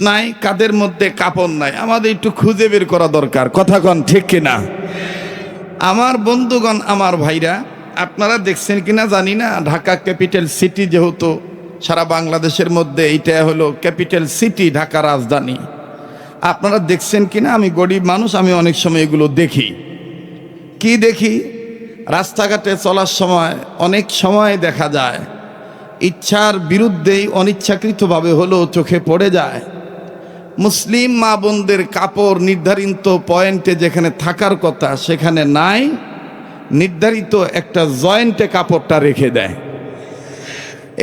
নাই, কাদের মধ্যে কাপড় নাই। আমাদের একটু খুঁজে বের করা দরকার। কথা কন, ঠিক কিনা? আমার বন্ধুগণ, আমার ভাইরা, আপনারা দেখছেন কিনা জানি না, ঢাকা ক্যাপিটাল সিটি যেহেতু, সারা বাংলাদেশের মধ্যে এইটা হলো ক্যাপিটাল সিটি, ঢাকা রাজধানী। আপনারা দেখছেন কিনা, আমি গরিব মানুষ, আমি অনেক সময় এগুলো দেখি। কি দেখি? রাস্তাঘাটে চলার সময়, অনেক সময় দেখা যায়। ইচ্ছার বিরুদ্ধেই অনিচ্ছাকৃতভাবে হলেও চোখে পড়ে যায়। মুসলিম মা বোনদের কাপড় নির্ধারিত পয়েন্টে যেখানে থাকার কথা, সেখানে নাই। নির্ধারিত একটা জয়েন্টে কাপড়টা রেখে দেয়।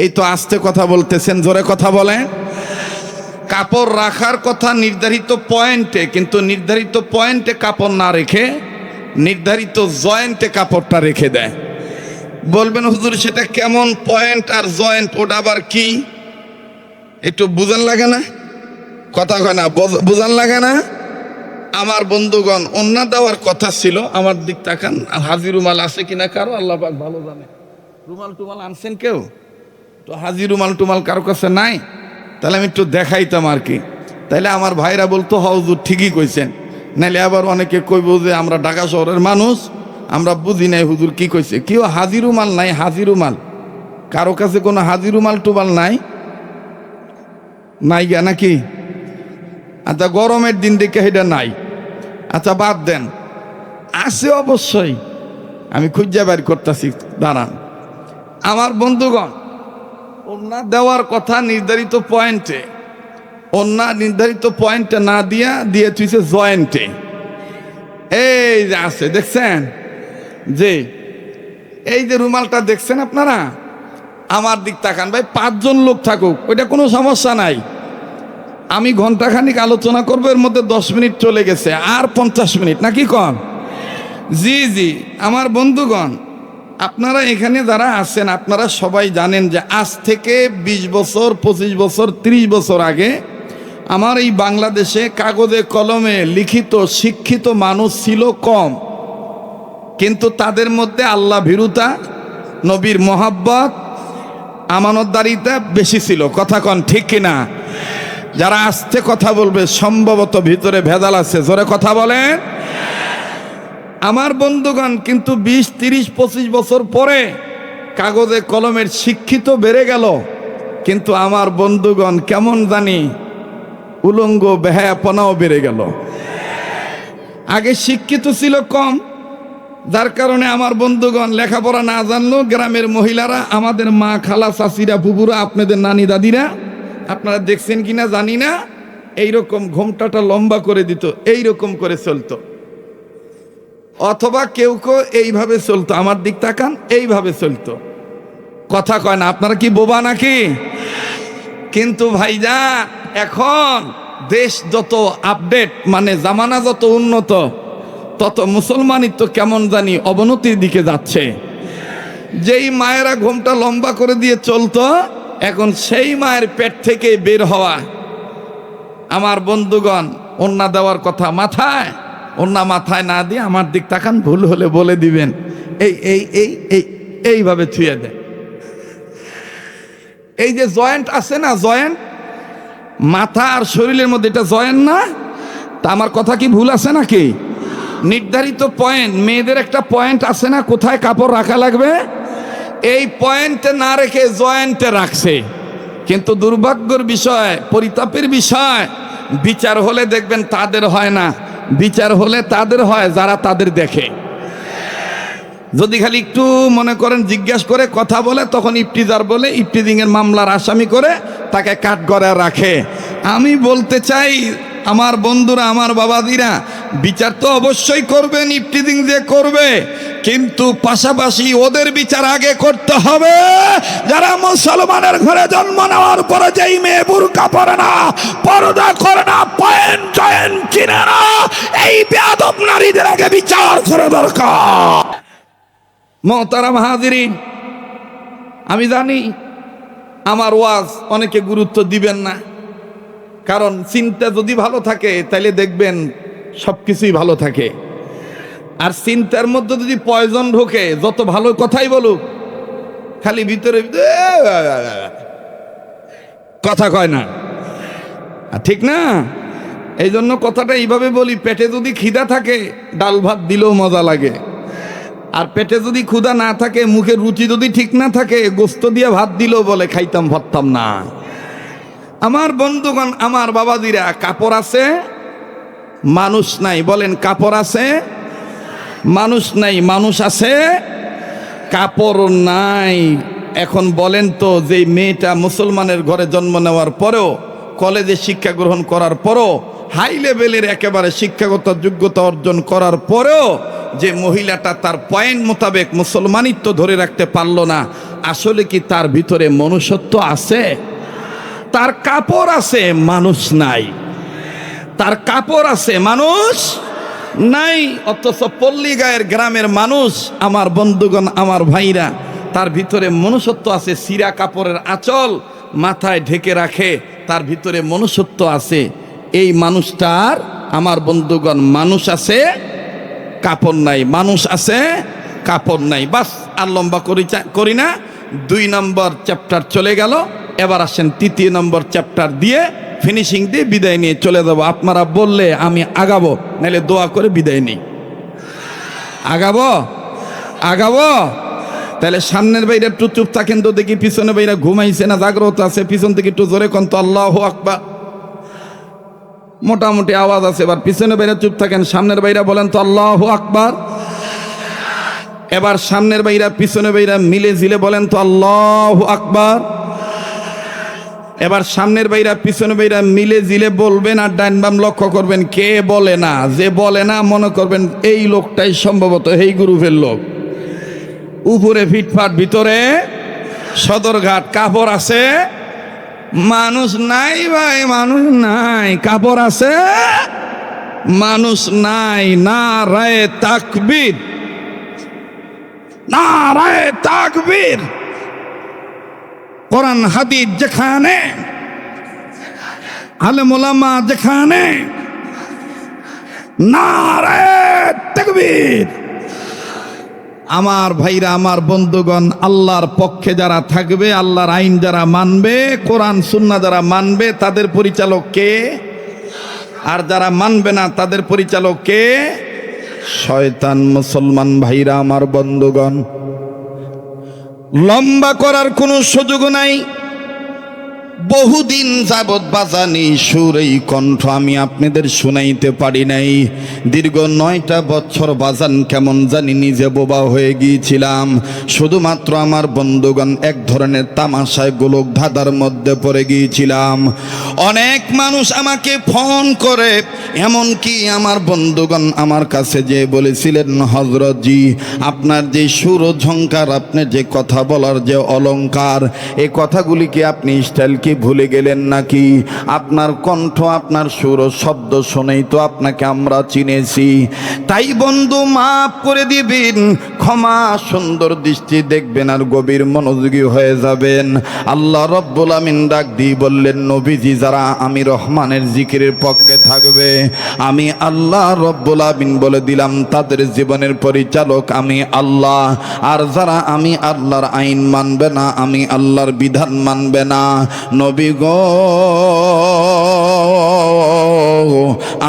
এই তো আস্তে কথা বলতেছেন, জোরে কথা বলেন। কাপড় রাখার কথা নির্ধারিত পয়েন্টে, কিন্তু নির্ধারিত পয়েন্টে কাপড় না রেখে নির্ধারিত জয়েন্টে কাপড়টা রেখে দেয়। বলবেন, হুজুর, সেটা কেমন পয়েন্ট আর জয়েন্ট, ওটা আবার কি? একটু বুঝান লাগে না? কথা কয় না, বোঝ- বুঝান লাগে না? আমার বন্ধুগণ অন্য দেওয়ার কথা ছিল, আমার দিক তাকান হাজির রুমাল আছে কিনা কারও, আল্লাহ ভালো জানে। রুমাল টুমাল আনছেন কেউ? তো হাজি রুমাল টুমাল কারও কাছে নাই? তাহলে আমি একটু দেখাইতাম আর কি। তাইলে আমার ভাইরা বলতো, হজুর, ঠিকই কইছেন। নাইলে আবার অনেকে কইব যে, আমরা ঢাকা শহরের মানুষ, আমরা বুঝি নাই হুজুর কি কইছে। কেউ হাজি রুমাল নাই হাজি রুমাল কারও কাছে কোনো হাজি রুমাল টুমাল নাই? নাই গা নাকি? আচ্ছা গরমের দিন দেখে সেটা নাই। আচ্ছা বাদ দেন। আছে অবশ্যই। আমি খুঁজে বের করতেছি, দাঁড়ান। আমার বন্ধুগণ ওনা দেওয়ার কথা নির্ধারিত পয়েন্টে ওনা নির্ধারিত পয়েন্টে না দিয়া দিয়ে তুইছে জয়েন্টে। এই যে আছে, দেখছেন? যে এই যে রুমালটা দেখছেন আপনারা? আমার দিক তাকান, ভাই, পাঁচজন লোক থাকুক, ওইটা কোনো সমস্যা নাই। আমি ঘন্টাখানিক আলোচনা করব, এর মধ্যে দশ মিনিট চলে গেছে। আর পঞ্চাশ মিনিট, নাকি কম জি জি, আমার বন্ধুগণ, আপনারা এখানে যারা আছেন, আপনারা সবাই জানেন যে আজ থেকে ২০ বছর, পঁচিশ বছর ৩০ বছর আগে আমার এই বাংলাদেশে কাগজে কলমে লিখিত, শিক্ষিত মানুষ ছিল কম। কিন্তু তাদের মধ্যে আল্লাহ ভীরুতা, নবীর মোহাব্বত, আমানতদারিতা বেশি ছিল। কথা কন ঠিক কিনা? যারা আস্তে কথা বলবে, সম্ভবত ভিতরে ভেদাল আছে। জোরে কথা বলেন। আমার বন্ধুগণ, কিন্তু বিশ, তিরিশ, পঁচিশ বছর পরে কাগজে কলমের শিক্ষিত বেড়ে গেল। কিন্তু আমার বন্ধুগণ, কেমন জানি উলঙ্গ বেহায়াপনাও বেড়ে গেল। আগে শিক্ষিত ছিল কম, যার কারণে আমার বন্ধুগণ লেখাপড়া না জানলো গ্রামের মহিলারা আমাদের মা খালা চাষিরা বুবুরা, আপনাদের নানি দাদিরা আপনারা দেখছেন কিনা জানি না, এইরকম ঘোমটাটা লম্বা করে দিত, এইরকম করে চলতো। অথবা কেউ কেউ এইভাবে চলতো, আমার দিক তাকান, এইভাবে চলতো। কথা কয় না, আপনারা কি বোবা নাকি? কিন্তু ভাইজা এখন দেশ যত আপডেট মানে জামানা যত উন্নত, তত মুসলমানিত্ব কেমন জানি অবনতির দিকে যাচ্ছে। যেই মায়েরা ঘোমটা লম্বা করে দিয়ে চলতো এখন সেই মায়ের পেট থেকে বের হওয়া আমার বন্ধুগণ অন্যা দেওয়ার কথা মাথায় অন্যা মাথায় না দিয়ে আমার দিক তাকান, ভুল হলে বলে দিবেন। এই এই এই এই, এইভাবে ছুঁয়ে দেয় এই যে জয়েন্ট আছে না জয়েন্ট? মাথা আর শরীরের মধ্যে এটা জয়েন্ট না? তা আমার কথা কি ভুল আছে নাকি? নির্ধারিত পয়েন্ট মেয়েদের একটা পয়েন্ট আছে না? কোথায় কাপড় রাখা লাগবে? এই পয়েন্টে না রেখে জয়েন্টে রাখছে। কিন্তু দুর্ভাগ্যর বিষয়, পরিতাপের বিষয়, বিচার হলে দেখবেন তাদের হয় না। বিচার হলে তাদের হয়, যারা তাদের দেখে। যদি খালি একটু মনে করেন, জিজ্ঞেস করে কথা বলে, তখন ইফটিজার বলে ইফটিজিংয়ের মামলার আসামি করে তাকে কাঠ করে রাখে। আমি বলতে চাই, আমার বন্ধুরা, আমার বাবাদিরা, বিচার তো অবশ্যই করবেন ইফটিজিং যে করবে। কিন্তু পাশাপাশি ওদের বিচার আগে করতে হবে। যারা মুসলমানের ঘরে জন্ম নেওয়ার পরে যেই মেয়ে বুরকা পরে না, পর্দা করে না পয়েন জয়েন্ট চিনে না, এই বেয়াদব নারীদের আগে বিচার করা দরকার। মহতারাম হাজিরিন, আমি জানি আমার ওয়াজ অনেকে গুরুত্ব দিবেন না, কারণ চিন্তা যদি ভালো থাকে তাহলে দেখবেন সব কিছুই ভালো থাকে। আর চিন্তার মধ্যে যদি পয়জন ঢোকে, যত ভালো কথাই বলুক, খালি ভিতরে কথা কয় না। ঠিক না? এই জন্য কথাটা এইভাবে বলি, পেটে যদি খিদা থাকে, ডাল ভাত দিলেও মজা লাগে। আর পেটে যদি ক্ষুধা না থাকে, মুখে রুচি যদি ঠিক না থাকে, গোস্ত দিয়ে ভাত দিলেও বলে, খাইতাম ভাবতাম না। আমার বন্ধুগণ, আমার বাবাজিরা, কাপড় আছে, মানুষ নাই, বলেন কাপড় আছে মানুষ নাই, মানুষ আছে, কাপড় নাই। এখন বলেন তো যে মেয়েটা মুসলমানের ঘরে জন্ম নেওয়ার পরেও, কলেজে শিক্ষা গ্রহণ করার পরও হাই লেভেলের একেবারে শিক্ষাগত যোগ্যতা অর্জন করার পরেও, যে মহিলাটা তার পয়েন্ট মোতাবেক মুসলমানিত্ব ধরে রাখতে পারল না, আসলে কি তার ভিতরে মনুষ্যত্ব আছে? তার কাপড় আছে, মানুষ নাই। তার কাপড় আছে, মানুষ নাই, অথচ পল্লী গায়ের গ্রামের মানুষ, আমার বন্ধুগণ, আমার ভাইরা, তার ভিতরে মনুষ্যত্ব আছে, সিরা কাপড়ের আঁচল মাথায় ঢেকে রাখে, তার ভিতরে মনুষ্যত্ব আছে। এই মানুষটার, আমার বন্ধুগণ, মানুষ আছে, কাপড় নাই, মানুষ আছে, কাপড় নাই। বাস, আর লম্বা করি করি না। দুই নম্বর চ্যাপ্টার চলে গেল, এবার আসেন তৃতীয় নম্বর চ্যাপ্টার দিয়ে ফিনিশিং দিয়ে বিদায় নিয়ে চলে যাব। আপনারা বললে আমি আগাবো, নাহলে দোয়া করে বিদায় নেই। আগাবো? আগাবো? তাহলে সামনের বাইরে একটু চুপ থাকেন তো দেখি, পিছনে বাইরে ঘুমাইছে না, জাগ্রত আছে, পিছন থেকে একটু জোরে কন তো, আল্লাহ আকবার। মোটামুটি আওয়াজ আছে, এবার পিছনে বাইরে চুপ থাকেন, সামনের বাইরে বলেন তো, আল্লাহ আকবার। এবার সামনের বাইরা পিছনে বাইরা মিলে ঝিলে বলেন তো, আল্লাহ আকবার। এবার সামনের বাইরা পিছনে বাইরা মিলে জিলে বলবেন আর ডাইন বাম লক্ষ্য করবেন, কে বলে না? যে বলে না, মনে করবেন এই লোকটাই সম্ভবত এই গ্রুপের লোক। উপরে ফিটফাট, ভিতরে সদরঘাট, কাপড় আছে? মানুষ নাই ভাই, মানুষ নাই। কাপড় আছে? মানুষ নাই। না রায় তাকবির। না রায় তাকবীর। কোরআন হাদিস যেখানে আলেমুলামা যেখানে আমার ভাইরা, আমার বন্ধুগণ, আল্লাহর পক্ষে যারা থাকবে, আল্লাহর আইন যারা মানবে, কোরআন সুন্না যারা মানবে, তাদের পরিচালক কে? আর যারা মানবে না, তাদের পরিচালক কে? শয়তান মুসলমান ভাইরা, আমার বন্ধুগণ। লম্বা করার কোনো সুযোগ নাই। বহুদিন যাবৎ বাজানি সুর এই কণ্ঠ আমি আপনাদের শুনাইতে পারি নাই। দীর্ঘ নয়টা বছর বাজান কেমন জানি নিজে বোবা হয়ে গিয়েছিলাম। শুধুমাত্র আমার বন্ধুগণ এক ধরনের তামাশায় গোলক ধাঁধার মধ্যে পড়ে গিয়েছিলাম। অনেক মানুষ আমাকে ফোন করে, এমনকি আমার বন্ধুগণ আমার কাছে যে বলেছিলেন হজরতজি আপনার যে সুর ঝঙ্কার আপনার যে কথা বলার যে অলঙ্কার এ কথাগুলিকে আপনি স্টাইল কি ভুলে গেলেন নাকি? আপনার কণ্ঠ, আপনার সুর, শব্দ শুনেই তো আপনাকে আমরা চিনেছি। তাই বন্ধু, মাফ করে দিবেন, ক্ষমা সুন্দর দৃষ্টি দেখবেন আর গভীর মনোযোগী হয়ে যাবেন। আল্লাহ রব্বুল আমিন ডাক দিয়ে বললেন, নবীজি, যারা আমি রহমানের জিকিরের পক্ষে থাকবে, আমি আল্লাহ রব্বুল আমিন বলে দিলাম, তাদের জীবনের পরিচালক আমি আল্লাহ। আর যারা আমি আল্লাহর আইন মানবে না, আমি আল্লাহর বিধান মানবে না। নবী গো,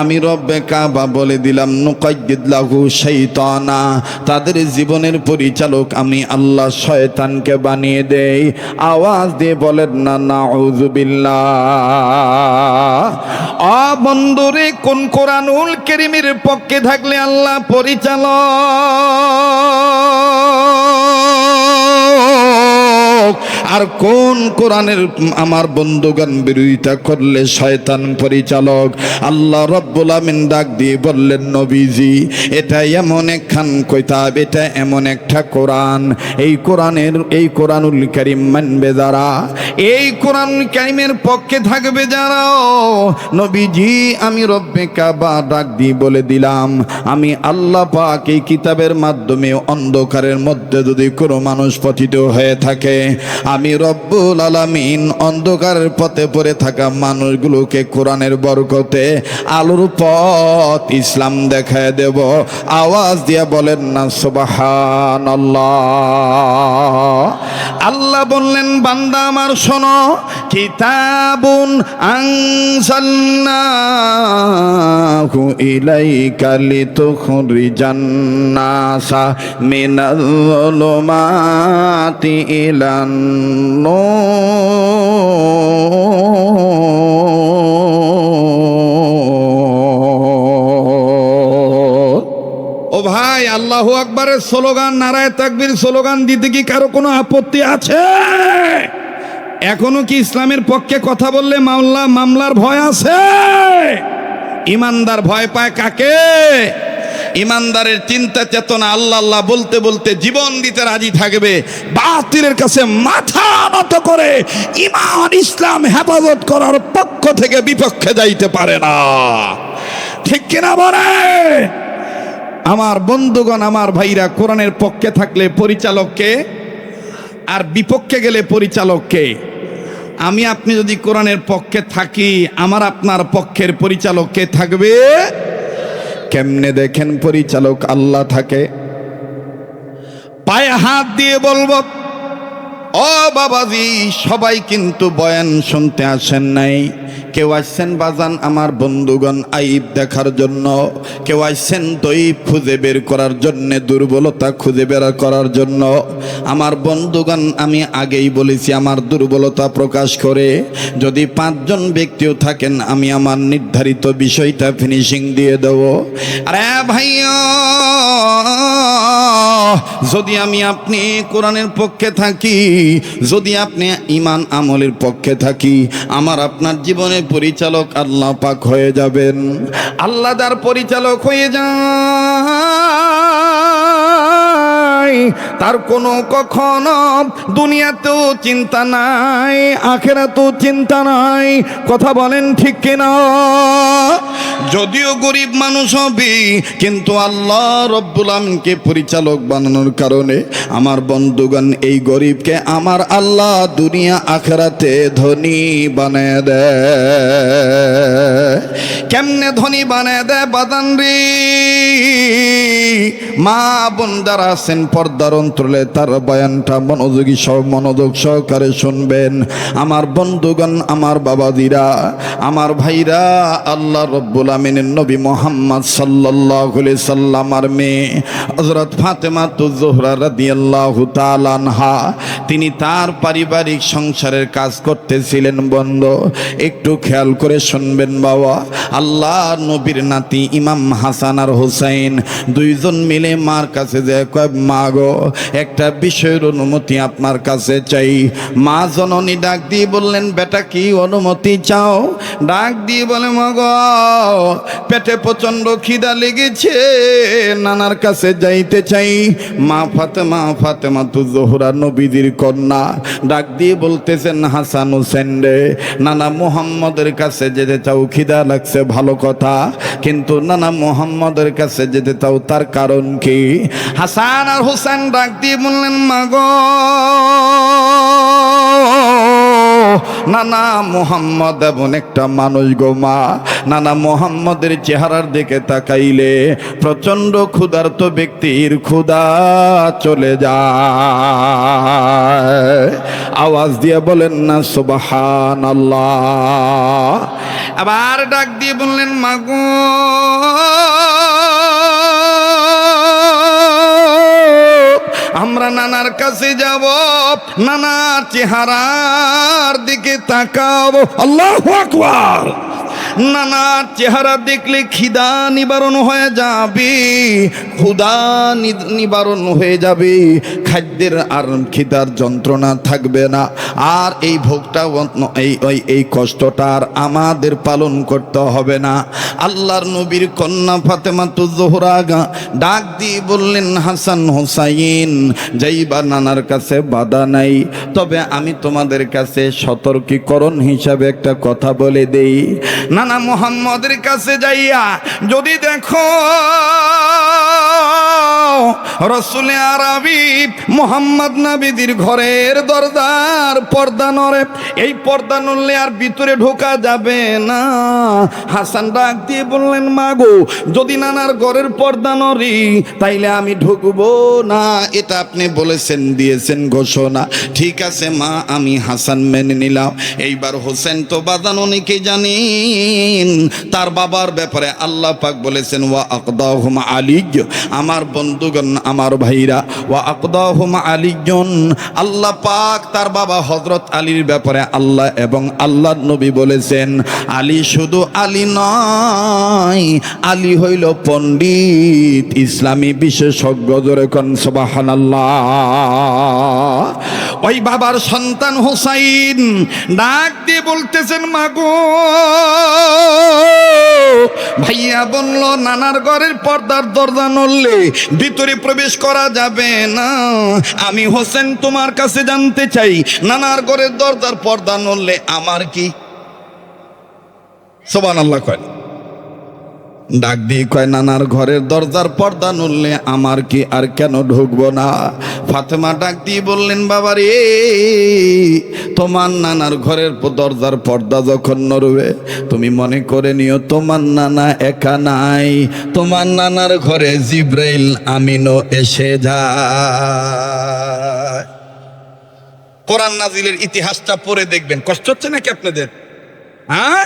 আমি রব্বে কাবা বলে দিলাম নুকাইদ লাহু শৈতানা তাদের জীবনের পরিচালক আমি আল্লাহ, শয়তানকে বানিয়ে দেই। আওয়াজ দিয়ে বলেন, না নাউজুবিল্লাহ আ বন্ধুরে, কোন কোরআনুল কেরিমের পক্ষে থাকলে আল্লাহ পরিচালক? আর কোন কোরআনের আমার বন্ধুগণ বিরোধিতা করলে শয়তান পরিচালক? আল্লাহ রব্বুল আমিন ডাক দিয়ে বললেন, নবীজি, এটা এমন একখান কইতাব এটা এমন একটা কোরআন। এই কোরআনের, এই কোরআনুল কারিম মানবে যারা? এই কোরআন কারিমের পক্ষে থাকবে যারা? নবীজি, আমি রব্বে কাবা ডাক দিয়ে বলে দিলাম, আমি আল্লাহ পাক এই কিতাবের মাধ্যমে অন্ধকারের মধ্যে যদি কোনো মানুষ পতিত হয়ে থাকে আমি রব্বুল আলামিন অন্ধকারের পথে পড়ে থাকা মানুষগুলোকে কোরআনের বরকতে আলোর পথ ইসলাম দেখায় দেব। আওয়াজ দিয়া বলেন না সুবাহান আল্লাহ বললেন, বান্দা আমার শোনো, কিতাবুন আনসালনাহু ইলাইকা লিতুখরিজান নাসা মিনাল যুলুমাতি ইলান ও ভাই, আল্লাহ আকবরের স্লোগান, নারায় তাকবীর স্লোগান দিতে কি কারও কোনো আপত্তি আছে? এখনও কি ইসলামের পক্ষে কথা বললে মামলা মামলার ভয় আছে? ইমানদার ভয় পায় কাকে? ইমানদারের চিন্তা চেতনা আল্লাহ আল্লাহ বলতে বলতে জীবন দিতে রাজি থাকবে, বাতিলের কাছে মাথা নত করে ইমান ইসলাম হেফাজত করার পক্ষ থেকে বিপক্ষে যাইতে পারে না। ঠিক কিনা বলে? আমার বন্ধুগণ, আমার ভাইরা, কোরআনের পক্ষে থাকলে পরিচালককে আর বিপক্ষে গেলে পরিচালককে আমি, আপনি যদি কোরআনের পক্ষে থাকি, আমার আপনার পক্ষের পরিচালককে থাকবে? কেমনে দেখেন পরিচালক আল্লাহ থাকে? পায়ে হাত দিয়ে বলব, ও বাবাজি, সবাই কিন্তু বয়ান শুনতে আসেন নাই। কেউ আসছেন বাজান, আমার বন্ধুগণ আইব দেখার জন্য। কেউ আসছেন দৈব খুঁজে বের করার জন্য, দুর্বলতা খুঁজে বের করার জন্য। আমার বন্ধুগণ, আমি আগেই বলেছি, আমার দুর্বলতা প্রকাশ করে, যদি পাঁচজন ব্যক্তিও থাকেন, আমি আমার নির্ধারিত বিষয়টা ফিনিশিং দিয়ে দেবো। আরে ভাইয়া! যদি আমি আপনি কোরআনের পক্ষে থাকি, যদি আপনি ইমান আমলের পক্ষে থাকি, আমার আপনার জীবনের পরিচালক আল্লাহ পাক হয়ে যাবেন। আল্লাহ তার পরিচালক হয়ে যায় তার কোনো কখনো দুনিয়াতেও চিন্তা নাই, আখেরাতেও চিন্তা নাই। কথা বলেন ঠিক কিনা? যদিও গরিব মানুষ হবে, কিন্তু আল্লাহ রব্বুল আলমকে পরিচালক বানানোর কারণে আমার বন্ধুগণ এই গরিবকে আমার আল্লাহ দুনিয়া, আখেরাতে ধনী বানায় দেয়। কেমনে ধনী বানায় দেয় বাদান রে? মা বোন যারা আছেন পর্দার অন্তরে তার বয়ানটা মনোযোগী সব মনোযোগ সহকারে শুনবেন। আমার বন্ধুগণ, আমার বাবাদিরা, আমার ভাইরা, আল্লাহ রব্বুল আমিনের নবী মোহাম্মদ আলাইহি সাল্লামার মেয়ে হযরত ফাতেমা তুজোহরা রাদিয়াল্লাহু তাআলা আনহা, তিনি তার পারিবারিক সংসারের কাজ করতেছিলেন বন্ধ। একটু খেয়াল করে শুনবেন বাবা, আল্লাহ নবীর নাতি ইমাম হাসান আর হুসাইন দুইজন মিলে মার কাছে যে কয়, মা গো একটা বিষয়ের অনুমতি আপনার কাছে চাই। মা জননী ডাক দিয়ে বললেন, বেটা, কি অনুমতি চাও? ডাক দিয়ে বলে, মগ, পেটে প্রচণ্ড খিদা লেগেছে, নানার কাছে যাইতে চাই। মা ফাতেমা ফাতেমা তু জোহরা নবীদের কন্যা, ডাক দিয়ে বলতেছেন, হাসান হুসেন রে, নানা মোহাম্মদের কাছে যেতে চাও, খিদা লাগছে, ভালো কথা, কিন্তু নানা মোহাম্মদের কাছে যেতে চাও, তার কারণ কি? হাসান আর হুসেন ডাক দিয়ে বললেন, মাগ, নানা মোহাম্মদ এমন একটা মানুষ গো মা। নানা মোহাম্মদের চেহারার দিকে তাকাইলে প্রচণ্ড ক্ষুধার্ত ব্যক্তির ক্ষুধা চলে যায়। আওয়াজ দিয়ে বলেন, না সুবাহান আল্লাহ আবার ডাক দিয়ে বললেন, মাগো আমরা নানার কাছে যাব নানার চেহারার দিকে তাকাবো। আল্লাহ আকবার! নানার চেহারা দেখলে খিদা নিবারণ হয়ে যাবে ক্ষুদা নিবারণ হয়ে যাবে। খাদ্যের আর খিদার যন্ত্রণা থাকবে না। আর এই ভোগটা এই এই কষ্টটা আর আমাদের পালন করতে হবে না। আল্লাহর নবীর কন্যা ফাতেমা তো জোহরাগা ডাক দিয়ে বললেন, হাসান হোসাইন, যাইবা নানার কাছে বাধা নাই। তবে আমি তোমাদের কাছে সতর্কীকরণ হিসাবে একটা কথা বলে দেই। নানা মোহাম্মদের কাছে যাইয়া যদি দেখো রসুলে আরবি মোহাম্মদ নাবিদির ঘরের দরজার পর্দা নড়ে। এই পর্দা নড়লে আর ভিতরে ঢোকা যাবে না। হাসান ডাক দিয়ে বললেন, মাগো, যদি নানার ঘরের পর্দা নড়ি, তাইলে আমি ঢুকবো না। এটা আপনি বলেছেন, দিয়েছেন ঘোষণা। ঠিক আছে, মা, আমি হাসান মেনে নিলাম। এইবার হোসেন তো বাদান অনেকে জানেন। তার বাবার ব্যাপারে আল্লাহ পাক বলেছেন, ওয়া আকদাহুম আলিজ আমার বন্ধুগণ, আমার ভাইরা, ওয়া আকদাহুম আলিজন আল্লাহ পাক তার বাবা হযরত আলীর ব্যাপারে আল্লাহ এবং আল্লাহ নবী বলেছেন, আলী শুধু আলী নয়, আলী হইল পণ্ডিত ইসলামী বিশেষজ্ঞ, জোরে কন সুবহানাল্লাহ। ওই বাবার সন্তান হুসাইন ডাক দিয়ে বলতেছেন, মাগো, ভাইয়া বলল, নানার ঘরের পর্দার দরজা নড়লে ভিতরে প্রবেশ করা যাবে না। আমি হোসেন তোমার কাছে জানতে চাই, নানার ঘরের দরজার পর্দা নড়লে আমার কি? সোবান আল্লাহ কয়। ডাক দিয়ে কয়, নানার ঘরের দরজার পর্দা নড়লে আমার কি আর কেন ঢুকবো না? ফাতেমা ডাক দিয়ে বললেন বাবা রে তোমার নানার ঘরের দরজার পর্দা যখন নড়বে, তুমি মনে করে নিও তোমার নানা একা নাই। তোমার নানার ঘরে জিব্রাইল, আমিনও এসে যায়। কোরআন নাজিলের ইতিহাসটা পড়ে দেখবেন। কষ্ট হচ্ছে নাকি আপনাদের? হ্যাঁ?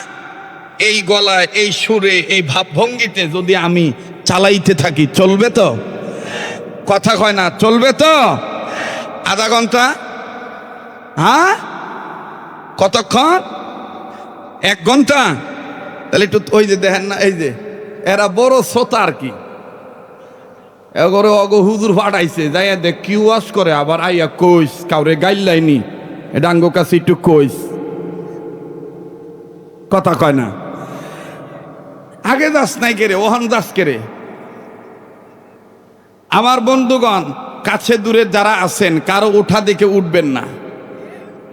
এই গলায়, এই সুরে, এই ভাবভঙ্গিতে যদি আমি চালাইতে থাকি, চলবে তো? কথা কয় না, চলবে তো? আধা ঘণ্টা? হ্যাঁ? কতক্ষণ? এক ঘণ্টা? তাহলে একটু ওই যে দেখেন না, এই যে, এরা বড় শ্রোতা আর কি। এগরে অগ হুজুর ফাটাইছে, যাইয়া দেখ কি ওয়াশ করে, আবার আইয়া কইস, কাউরে গাইলাইনি ডাঙ্গো কাছে একটু কইস। কথা কয় না। আগে যাস নাই কেরে, ওহন যাস কেরে। আমার বন্ধুগণ, কাছে দূরে যারা আছেন, কারও উঠা দেখে উঠবেন না।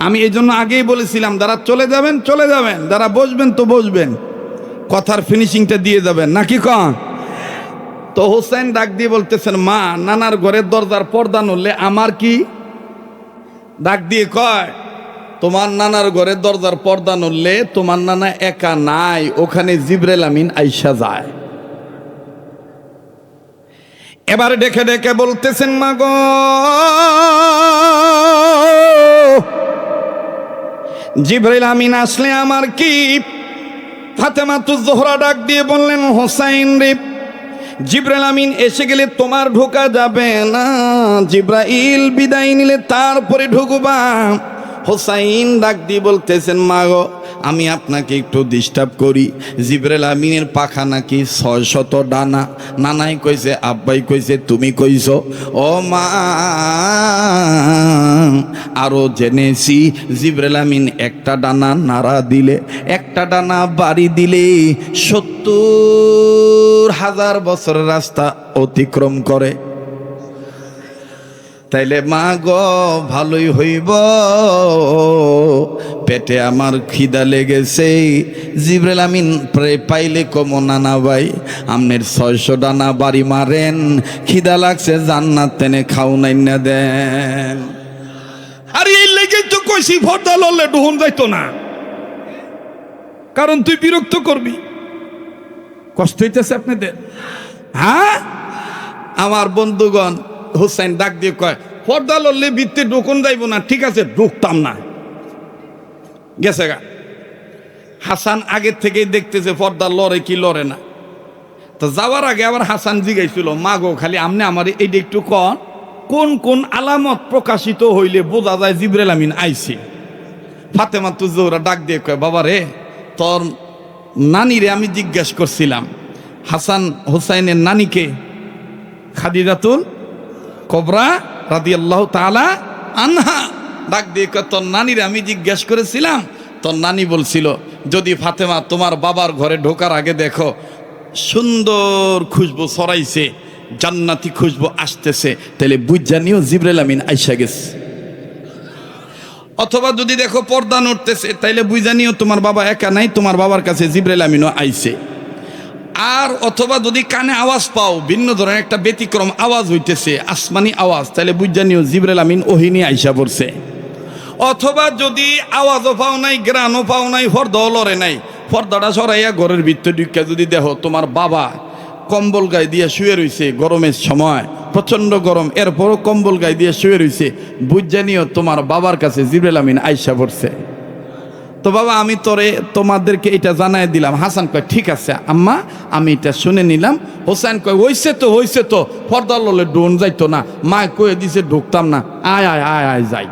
আমি এই জন্য আগেই বলেছিলাম, যারা চলে যাবেন চলে যাবেন। যারা বসবেন তো বসবেন। কথার ফিনিশিংটা দিয়ে যাবেন। নাকি কন তো হোসেন ডাক দিয়ে বলতেছেন, মা, নানার ঘরের দরজার পর্দা নড়লে আমার কি? ডাক দিয়ে কয় তোমার নানার ঘরের দরজার পর্দা নড়লে তোমার নানা একা নাই, ওখানে জিব্রেল আমিন আইসা যায়। এবার ডেকে ডেকে বলতেছেন মা গো জিব্রাইল আমিন আসলে আমার কি? ফাতেমা তু জোহরা ডাক দিয়ে বললেন, হোসাইন রে, জিব্রাইল আমিন এসে গেলে তোমার ঢোকা যাবে না, জিব্রাইল বিদায় নিলে তারপরে ঢুকবা। হোসাইন ডাক দিয়ে বলতেছেন মা গো আমি আপনাকে একটু ডিস্টার্ব করি। জিব্রাইল আমিনের পাখা নাকি ছয় শত ডানা? নানাই কইছে, আব্বাই কইছে, তুমি কইছো? ও মা, আরও জেনেছি, জিব্রাইল আমিন একটা ডানা নাড়া দিলে, একটা ডানা বাড়ি দিলে সত্তর হাজার বছরের রাস্তা অতিক্রম করে। তাইলে মা গো ভালোই হইব। পেটে আমার খিদা লেগেছে। জিব্রাইল আমিন প্রায় পাইলে কম নানা ভাই আমনের ছয়শো ডানা বাড়ি মারেন। খিদা লাগছে জান্নাত তেনে খাও নাই না দেন। আরে এই লেগে তো কইছি ভর্দা লড়লে ডুহন যাইতো না। কারণ তুই বিরক্ত করবি। কষ্ট হইতেছে আপনাদের। হ্যাঁ? আমার বন্ধুগণ হুসাইন ডাক দিয়ে কয়, পর্দা লড়লে বৃত্তে ঢুকুন যাইব না? ঠিক আছে ঢুকতাম না। গেছে গা। হাসান আগের থেকেই দেখতেছে পর্দা লড়ে কি লড়ে না। তো যাওয়ার আগে আবার হাসান জিগাইছিল মা গো খালি আমনে আমার এইটা একটু কন, কোন কোন আলামত প্রকাশিত হইলে বোঝা যায় জিব্রাইল আমিন আইছে? ফাতেমা তু জোহরা ডাক দিয়ে কয়, বাবা রে, তোর নানিরে আমি জিজ্ঞাসা করছিলাম। হাসান হুসাইনের নানিকে, খাদিজাতুল কবরা রাদি আল্লাহ তালা আনহা। ডাক দিয়ে তোর নানির আমি জিজ্ঞেস করেছিলাম, তোর নানি বলছিল, যদি ফাতেমা তোমার বাবার ঘরে ঢোকার আগে দেখো, সুন্দর খুশবু সরাইছে জান্নাতি খুশবু আসতেছে, তাহলে বুঝজানিও জিব্রাইল আমিন আইসা গেছে। অথবা যদি দেখো পর্দা নড়তেছে, তাইলে বুঝানিও তোমার বাবা একা নাই, তোমার বাবার কাছে জিব্রাইল আমিনও আইছে। আর অথবা যদি কানে আওয়াজ পাও, ভিন্ন ধরনের একটা ব্যতিক্রম আওয়াজ হইতেছে, আসমানি আওয়াজ তাহলে বুঝজানিও জিবরেল আমিন ওহিনী আইসা পড়ছে। অথবা যদি আওয়াজও পাও নাই, গ্রানও পাও নাই, ফর্দাও লড়ে নাই, ফর্দাটা সরাইয়া ঘরের ভিতর ঢুকিয়া যদি দেহ তোমার বাবা কম্বল গায়ে দিয়ে শুয়ে রইছে গরমের সময়, প্রচণ্ড গরম, এরপরও কম্বল গায়ে দিয়ে শুয়ে রইছে বুঝজানিও তোমার বাবার কাছে জিবরেল আমিন আইসা পড়ছে। তো বাবা, আমি তোরে, তোমাদেরকে এটা জানাই দিলাম। হাসান কয়, ঠিক আছে আম্মা, আমি এটা শুনে নিলাম। হোসেন কয়, হইছে তো হইছে তো। ফর্দা ললে ডোন যাইতো না। মা কয়ে দিছে, ঢুকতাম না। আয় আয় আয় আয়, যাই।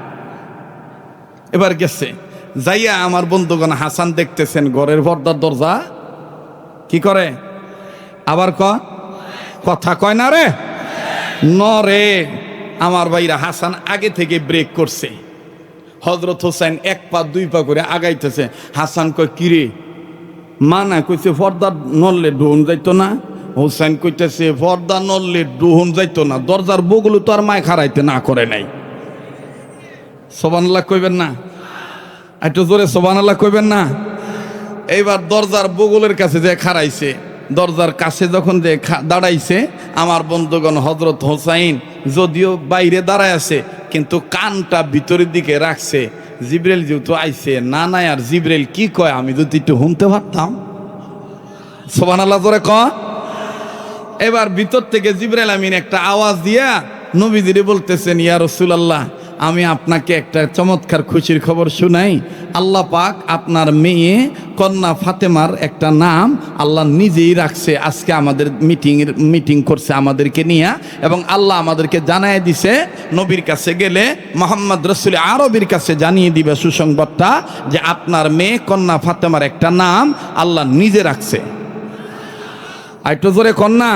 এবার গেছে। যাইয়া আমার বন্ধুগণ হাসান দেখতেছেন ঘরের পর্দার দরজা। কি করে? আবার ক? কথা কয় না রে? ন রে। আমার ভাইরা হাসান আগে থেকে ব্রেক করছে। হজরত হোসেন এক পা, দুই পা করে আগাইতেছে। হাসান কয়, কিরে? মা না কইছে ফর্দার নড়লে ডোহন যাইতো না। হোসেন কইতেছে ফর্দা নড়লে ডোহন যাইতো না। দরজার বগুলো তো আর মায় খারাইতে না করে নাই। সোবানাল্লাহ কইবেন না? একটু জোরে সোবানাল্লাহ কইবেন না? এইবার দরজার বগুলের কাছে যে খারাইছে দরজার কাছে যখন যে দাঁড়াইছে, আমার বন্ধুগণ হজরত হোসাইন যদিও বাইরে দাঁড়ায় আছে, কিন্তু কানটা ভিতরের দিকে রাখছে। জিব্রেল যেহেতু আইছে, না নাই, আর জিব্রেল কি কয় আমি যদি একটু শুনতে পারতাম? সোবান আল্লাহ জোরে ক। এবার ভিতর থেকে জিব্রাইল আমিন একটা আওয়াজ দিয়া নবীজিরে বলতেছেন, ইয়া রসুলাল্লাহ আমি আপনাকে একটা চমৎকার খুশির খবর শুনাই। আল্লাহ পাক আপনার মেয়ে কন্যা ফাতেমার একটা নাম আল্লাহ নিজেই রাখছে আজকে আমাদের মিটিং মিটিং করছে আমাদেরকে নিয়ে এবং আল্লাহ আমাদেরকে জানায় দিছে, নবীর কাছে গেলে মোহাম্মদ রসুল আরবির কাছে জানিয়ে দিবে সুসংবাদটা যে আপনার মেয়ে কন্যা ফাতেমার একটা নাম আল্লাহ নিজে রাখছে। আর একটু জোরে কন্যা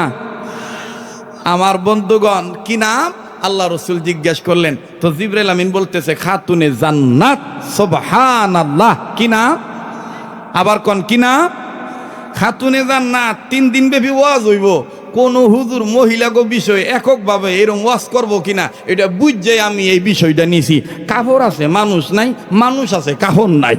আমার বন্ধুগণ, কি নাম? আল্লাহ রসুল জিজ্ঞেস করলেন, তো জিব্রাইল আমিন বলতেছে, খাতুনে জান্নাত সোবহান আল্লাহ কি নাম আবার কোন কি নাম খাতুনে জান্নাত, তিন দিন ব্যাপী ওয়াজ হইব। কোন হুজুর মহিলাগো বিষয় এককভাবে এরকম ওয়াজ করব কিনা এটা বুঝছে আমি এই বিষয়টা নিছি। কাপড় আছে, মানুষ নাই, মানুষ আছে কাপড় নাই।